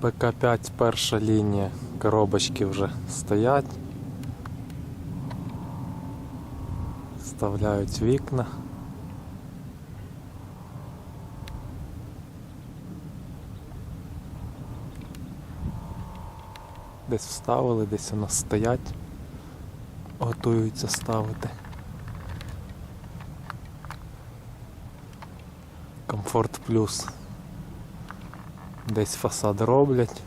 ПК-5 перша лінія, коробочки вже стоять. Вставляють вікна. Десь вставили, десь у нас стоять, готуються ставити. Комфорт плюс. Десь фасад роблять.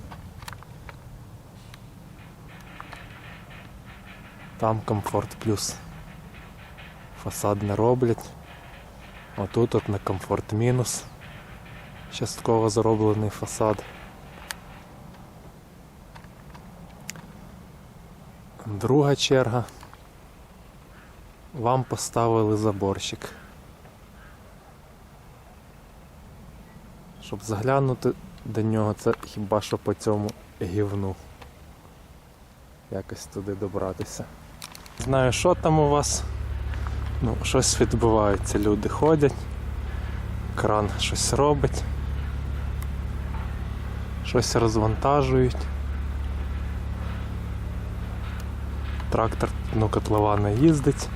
Там комфорт плюс. Фасад не роблять. Отут от на комфорт мінус. Частково зроблений фасад. Друга черга. Вам поставили заборщик. Щоб заглянути до нього, це хіба що по цьому гівну. Якось туди добратися. Знаю, що там у вас. Ну, щось відбувається, люди ходять, кран щось робить, щось розвантажують. Трактор ну, котлована їздить.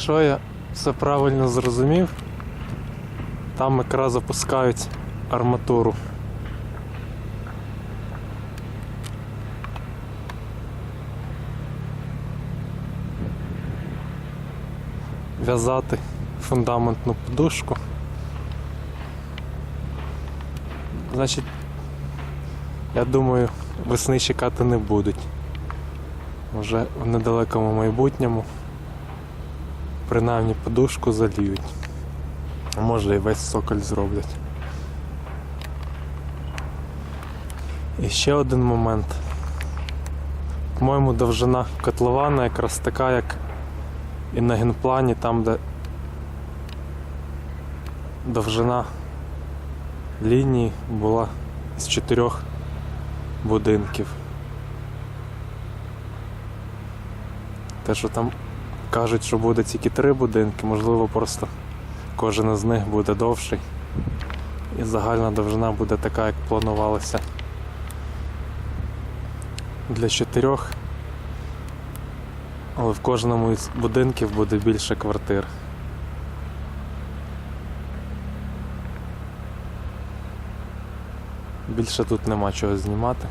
Якщо я все правильно зрозумів, там якраз запускають арматуру. В'язати фундаментну подушку. Значить, я думаю, весни чекати не будуть. Вже в недалекому майбутньому принаймні подушку зальють. А може і весь соколь зроблять. І ще один момент. По-моєму, довжина котлована якраз така, як і на генплані, там, де довжина лінії була з чотирьох будинків. Те, що там кажуть, що буде тільки три будинки, можливо, просто кожен із них буде довший. І загальна довжина буде така, як планувалося. Для чотирьох. Але в кожному із будинків буде більше квартир. Більше тут нема чого знімати.